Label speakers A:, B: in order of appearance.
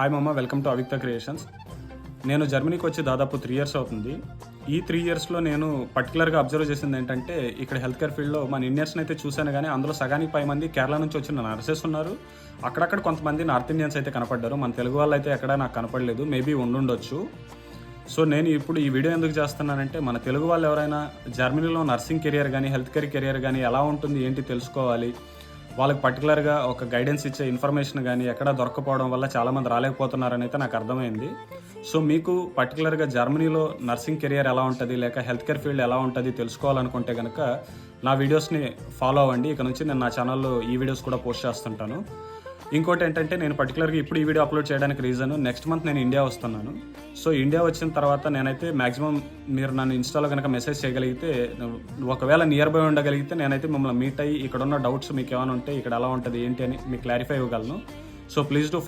A: Hi మమ్మ welcome to అవిక్త creations నేను జర్మనీకి వచ్చి దాదాపు త్రీ ఇయర్స్ అవుతుంది. ఈ త్రీ ఇయర్స్లో నేను పర్టికులర్గా అబ్జర్వ్ చేసింది ఏంటంటే ఇక్కడ హెల్త్ కేర్ ఫీల్డ్లో మన ఇండియన్స్ని అయితే చూశాను కానీ అందులో సగానికి పై మంది కేరళ నుంచి వచ్చిన నర్సెస్ ఉన్నారు. అక్కడక్కడ కొంతమంది నార్త్ ఇండియన్స్ అయితే కనపడ్డారు. మన తెలుగు వాళ్ళు అయితే ఎక్కడా నాకు కనపడలేదు. మేబీ ఉండుండొచ్చు. సో నేను ఇప్పుడు ఈ వీడియో ఎందుకు చేస్తున్నానంటే మన తెలుగు వాళ్ళు ఎవరైనా జర్మనీలో నర్సింగ్ కెరియర్ కానీ హెల్త్ కేర్ కెరియర్ కానీ ఎలా ఉంటుంది ఏంటి తెలుసుకోవాలి వాళ్ళకి పర్టికులర్గా ఒక గైడెన్స్ ఇచ్చే ఇన్ఫర్మేషన్ కానీ ఎక్కడ దొరకపోవడం వల్ల చాలామంది రాలేకపోతున్నారని అయితే నాకు అర్థమైంది. సో మీకు పర్టికులర్గా జర్మనీలో నర్సింగ్ కెరియర్ ఎలా ఉంటుంది లేక హెల్త్ కేర్ ఫీల్డ్ ఎలా ఉంటుంది తెలుసుకోవాలనుకుంటే కనుక నా వీడియోస్ని ఫాలో అవ్వండి. ఇక నుంచి నేను నా ఛానల్లో ఈ వీడియోస్ కూడా పోస్ట్ చేస్తుంటాను. ఇంకోటి ఏంటంటే నేను పర్టికులర్గా ఇప్పుడు ఈ వీడియో అప్లోడ్ చేయడానికి రీజన్ నెక్స్ట్ మంత్ నేను ఇండియా వస్తున్నాను. సో ఇండియా వచ్చిన తర్వాత నేనైతే మాక్సిమం మీరు నన్ను ఇన్స్టాలో కనుక మెసేజ్ చేయగలిగితే ఒకవేళ నియర్ బై ఉండగలిగితే నేనైతే మిమ్మల్ని మీట్ అయ్యి ఇక్కడ ఉన్న డౌట్స్ మీకు ఏమైనా ఉంటే ఇక్కడ ఎలా ఉంటుంది ఏంటి అని మీకు క్లారిఫై ఇవ్వగలను. So please to